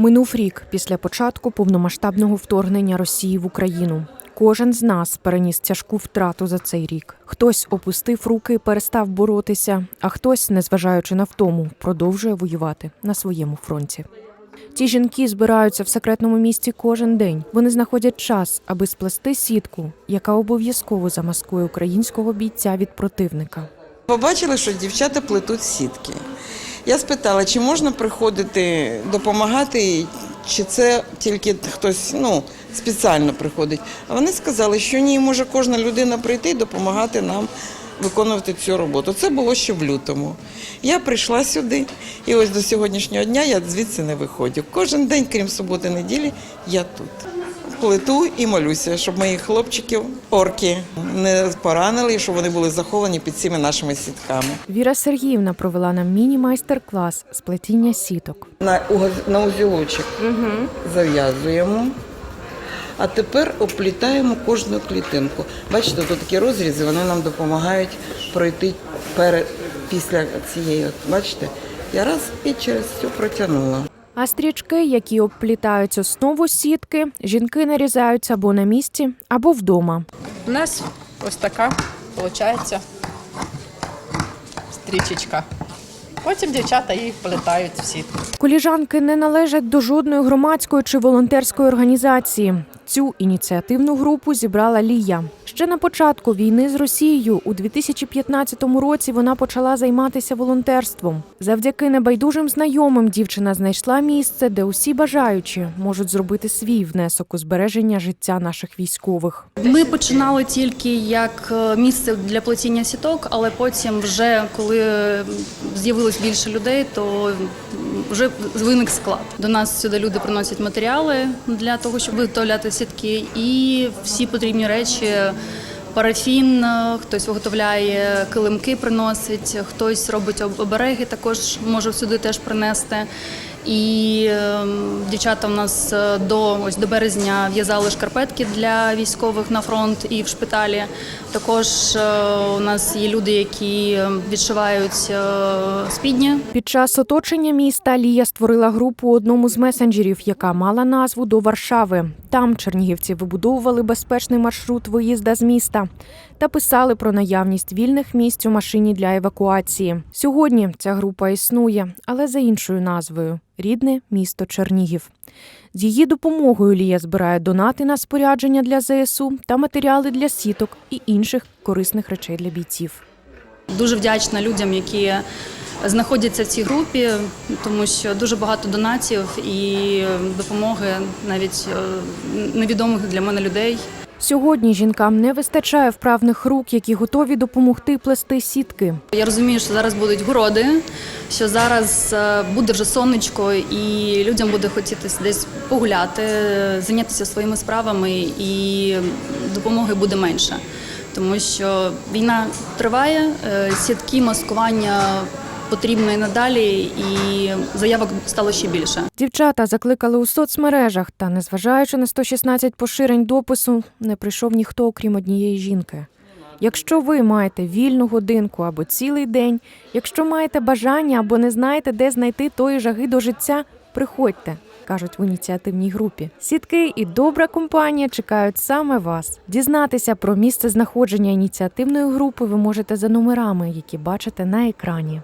Минув рік після початку повномасштабного вторгнення Росії в Україну. Кожен з нас переніс тяжку втрату за цей рік. Хтось опустив руки перестав боротися, а хтось, незважаючи на втому, продовжує воювати на своєму фронті. Ті жінки збираються в секретному місці кожен день. Вони знаходять час, аби сплести сітку, яка обов'язково замаскує українського бійця від противника. Побачили, що дівчата плетуть сітки. Я спитала, чи можна приходити допомагати, чи це тільки хтось ну, спеціально приходить. А вони сказали, що ні, може кожна людина прийти і допомагати нам виконувати цю роботу. Це було ще в лютому. Я прийшла сюди, і ось до сьогоднішнього дня я звідси не виходжу. Кожен день, крім суботи, неділі, я тут. Плету і молюся, щоб моїх хлопчиків орки не поранили, і щоб вони були заховані під цими нашими сітками. Віра Сергіївна провела нам міні-майстер-клас з плетіння сіток. На, на узілочок зав'язуємо. А тепер оплітаємо кожну клітинку. Бачите, тут такі розрізи, вони нам допомагають пройти перед, після цієї. Бачите, я раз і через цю протягнула. А стрічки, які обплітають основу сітки, жінки нарізають або на місці, або вдома. У нас ось така виходить стрічечка. Потім дівчата її вплетають в сітку. Коліжанки не належать до жодної громадської чи волонтерської організації. Цю ініціативну групу зібрала Лія. Ще на початку війни з Росією у 2015 році вона почала займатися волонтерством. Завдяки небайдужим знайомим дівчина знайшла місце, де усі бажаючі можуть зробити свій внесок у збереження життя наших військових. Ми починали тільки як е, місце для плетіння сіток, але потім, вже коли е, з'явилось більше людей, то вже виник склад. До нас сюди люди приносять матеріали для того, щоб виготовляти сітки, і всі потрібні речі. Парафін, хтось виготовляє килимки, приносить, хтось робить обереги, також може сюди теж принести. І е, дівчата у нас е, до ось до березня в'язали шкарпетки для військових на фронт і в шпиталі. Також е, у нас є люди, які е, відшивають е, спідні. Під час оточення міста Лія створила групу одному з месенджерів, яка мала назву до Варшави. Там чернігівці вибудовували безпечний маршрут виїзда з міста та писали про наявність вільних місць у машині для евакуації. Сьогодні ця група існує, але за іншою назвою рідне місто Чернігів. З її допомогою Лія збирає донати на спорядження для ЗСУ та матеріали для сіток і інших корисних речей для бійців. Дуже вдячна людям, які знаходяться в цій групі, тому що дуже багато донатів і допомоги навіть е, невідомих для мене людей. Сьогодні жінкам не вистачає вправних рук, які готові допомогти плести сітки. Я розумію, що зараз будуть городи, що зараз е, буде вже сонечко, і людям буде хотітися десь погуляти, зайнятися своїми справами, і допомоги буде менше. Тому що війна триває, е, сітки, маскування потрібно і надалі, і заявок стало ще більше. Дівчата закликали у соцмережах, та, незважаючи на 116 поширень допису, не прийшов ніхто, окрім однієї жінки. Якщо ви маєте вільну годинку або цілий день, якщо маєте бажання або не знаєте, де знайти тої жаги до життя, приходьте, кажуть в ініціативній групі. Сітки і добра компанія чекають саме вас. Дізнатися про місце знаходження ініціативної групи ви можете за номерами, які бачите на екрані.